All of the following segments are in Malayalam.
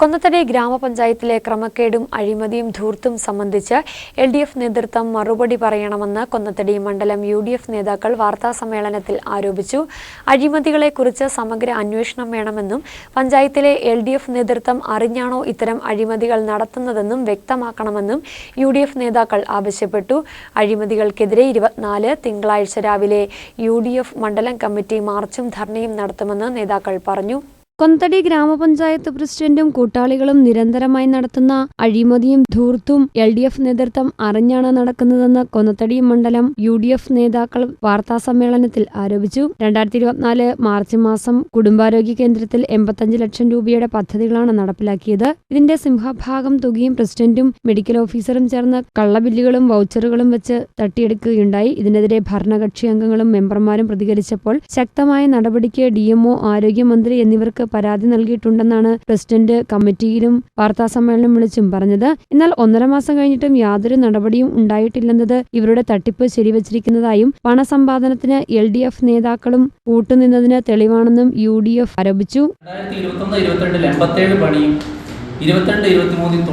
കൊന്നത്തടി ഗ്രാമപഞ്ചായത്തിലെ ക്രമക്കേടും അഴിമതിയും ധൂർത്തും സംബന്ധിച്ച് എൽ ഡി എഫ് നേതൃത്വം മറുപടി പറയണമെന്ന് കൊന്നത്തടി മണ്ഡലം യു ഡി എഫ് നേതാക്കൾ വാർത്താസമ്മേളനത്തിൽ ആരോപിച്ചു. അഴിമതികളെക്കുറിച്ച് സമഗ്ര അന്വേഷണം വേണമെന്നും പഞ്ചായത്തിലെ എൽ ഡി എഫ് നേതൃത്വം അറിഞ്ഞാണോ ഇത്തരം അഴിമതികൾ നടത്തുന്നതെന്നും വ്യക്തമാക്കണമെന്നും യു ഡി എഫ് നേതാക്കൾ ആവശ്യപ്പെട്ടു. അഴിമതികൾക്കെതിരെ ഇരുപത്തിനാല് തിങ്കളാഴ്ച രാവിലെ യു ഡി എഫ് മണ്ഡലം കമ്മിറ്റി മാർച്ചും ധർണയും നടത്തുമെന്ന് നേതാക്കൾ പറഞ്ഞു. കൊന്തടി ഗ്രാമപഞ്ചായത്ത് പ്രസിഡന്റും കൂട്ടാളികളും നിരന്തരമായി നടത്തുന്ന അഴിമതിയും ധൂർത്തും എൽ ഡി എഫ് നേതൃത്വം അറിഞ്ഞാണ് നടക്കുന്നതെന്ന് കൊന്നത്തടി മണ്ഡലം യു ഡി എഫ് നേതാക്കൾ വാർത്താസമ്മേളനത്തിൽ ആരോപിച്ചു. രണ്ടായിരത്തി ഇരുപത്തിനാല് മാർച്ച് മാസം കുടുംബാരോഗ്യ കേന്ദ്രത്തിൽ എൺപത്തഞ്ച് ലക്ഷം രൂപയുടെ പദ്ധതികളാണ് നടപ്പിലാക്കിയത്. ഇതിന്റെ സിംഹഭാഗം തുകയും പ്രസിഡന്റും മെഡിക്കൽ ഓഫീസറും ചേർന്ന് കള്ളബില്ലുകളും വൗച്ചറുകളും വെച്ച് തട്ടിയെടുക്കുകയുണ്ടായി. ഇതിനെതിരെ ഭരണകക്ഷി അംഗങ്ങളും മെമ്പർമാരും പ്രതികരിച്ചപ്പോൾ ശക്തമായ നടപടിക്ക് ഡിഎംഒ ആരോഗ്യമന്ത്രി എന്നിവർക്ക് പരാതി നൽകിയിട്ടുണ്ടെന്നാണ് പ്രസിഡന്റ് കമ്മിറ്റിയിലും വാർത്താസമ്മേളനം വിളിച്ചും പറഞ്ഞത്. എന്നാൽ ഒന്നര മാസം കഴിഞ്ഞിട്ടും യാതൊരു നടപടിയും ഉണ്ടായിട്ടില്ലെന്നത് ഇവരുടെ തട്ടിപ്പ് ശരിവച്ചിരിക്കുന്നതായും പണസമ്പാദനത്തിന് എൽ ഡി എഫ് നേതാക്കളും കൂട്ടുനിന്നതിന് തെളിവാണെന്നും യു ഡി എഫ് ആരോപിച്ചു. പണിയും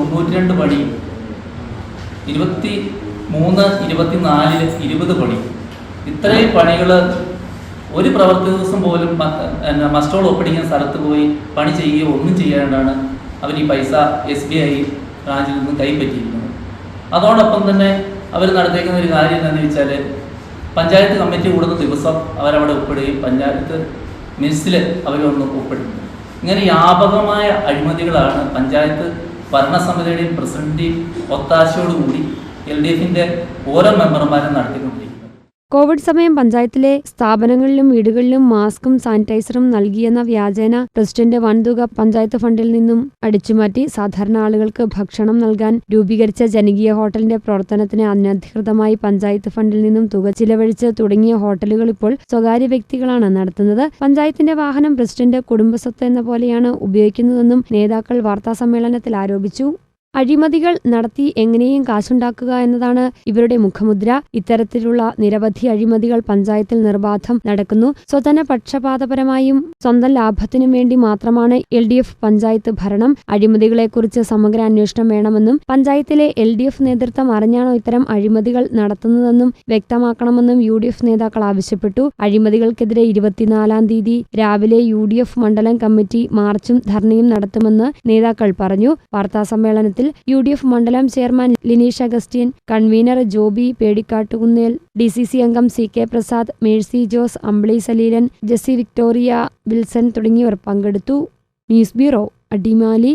ഇരുപത്തിരണ്ട് പണിയും ഇരുപത്തി മൂന്ന് ഇരുപത്തിനാലിൽ ഇരുപത് പണി ഇത്രയും പണികൾ ഒരു പ്രവർത്തി ദിവസം പോലും മസ്റ്റോൾ ഒപ്പിടിക്കുന്ന സ്ഥലത്ത് പോയി പണി ചെയ്യുകയോ ഒന്നും ചെയ്യാണ്ടാണ് അവർ ഈ പൈസ എസ് ബി ഐ ബ്രാഞ്ചിൽ നിന്ന് കൈപ്പറ്റിയിരിക്കുന്നത്. അതോടൊപ്പം തന്നെ അവർ നടത്തിയേക്കുന്ന ഒരു കാര്യം എന്താണെന്ന് വെച്ചാൽ പഞ്ചായത്ത് കമ്മിറ്റി കൂടുന്ന ദിവസം അവരവിടെ ഒപ്പിടുകയും പഞ്ചായത്ത് മിനിസിൽ അവരൊന്ന് ഒപ്പിടുന്നു. ഇങ്ങനെ വ്യാപകമായ അഴിമതികളാണ് പഞ്ചായത്ത് ഭരണസമിതിയുടെയും പ്രസിഡന്റിന്റെയും ഒത്താശയോടുകൂടി എൽ ഡി എഫിന്റെ ഓരോ മെമ്പർമാരും നടത്തിക്കൊണ്ടിരിക്കുന്നത്. കോവിഡ് സമയം പഞ്ചായത്തിലെ സ്ഥാപനങ്ങളിലും വീടുകളിലും മാസ്കും സാനിറ്റൈസറും നൽകിയെന്ന വ്യാജേന പ്രസിഡന്റ് വൻതുക പഞ്ചായത്ത് ഫണ്ടിൽ നിന്നും അടിച്ചുമാറ്റി സാധാരണ ആളുകൾക്ക് ഭക്ഷണം നൽകാൻ രൂപീകരിച്ച ജനകീയ ഹോട്ടലിന്റെ പ്രവർത്തനത്തിന് അനധികൃതമായി പഞ്ചായത്ത് ഫണ്ടിൽ നിന്നും തുക ചിലവഴിച്ച് തുടങ്ങിയ ഹോട്ടലുകൾ ഇപ്പോൾ സ്വകാര്യ വ്യക്തികളാണ് നടത്തുന്നത്. പഞ്ചായത്തിന്റെ വാഹനം പ്രസിഡന്റ് കുടുംബസ്വത്ത് എന്ന പോലെയാണ് ഉപയോഗിക്കുന്നതെന്നും നേതാക്കൾ വാർത്താസമ്മേളനത്തിൽ ആരോപിച്ചു. അഴിമതികൾ നടത്തി എങ്ങനെയും കാശുണ്ടാക്കുക എന്നതാണ് ഇവരുടെ മുഖമുദ്ര. ഇത്തരത്തിലുള്ള നിരവധി അഴിമതികൾ പഞ്ചായത്തിൽ നിർബാധം നടക്കുന്നു. സ്വതന പക്ഷപാതപരമായും സ്വന്തം ലാഭത്തിനും വേണ്ടി മാത്രമാണ് എൽ ഡി എഫ് പഞ്ചായത്ത് ഭരണം. അഴിമതികളെക്കുറിച്ച് സമഗ്ര അന്വേഷണം വേണമെന്നും പഞ്ചായത്തിലെ എൽ ഡി എഫ് നേതൃത്വം അറിഞ്ഞാണോ ഇത്തരം അഴിമതികൾ നടത്തുന്നതെന്നും വ്യക്തമാക്കണമെന്നും യു ഡി എഫ് നേതാക്കൾ ആവശ്യപ്പെട്ടു. അഴിമതികൾക്കെതിരെ ഇരുപത്തിനാലാം തീയതി രാവിലെ യു ഡി എഫ് മണ്ഡലം കമ്മിറ്റി മാർച്ചും ധർണയും നടത്തുമെന്ന് നേതാക്കൾ പറഞ്ഞു. വാർത്താസമ്മേളനത്തിൽ യു ഡി എഫ് മണ്ഡലം chairman Lineesh Augustine convener Joby Pedikattukunnel D C C അംഗം സി കെ പ്രസാദ് മേഴ്സി ജോസ് അമ്പിളി സലീലൻ ജെസ്സി വിക്ടോറിയ വിൽസൺ തുടങ്ങിയവർ പങ്കെടുത്തു. News bureau Adimali.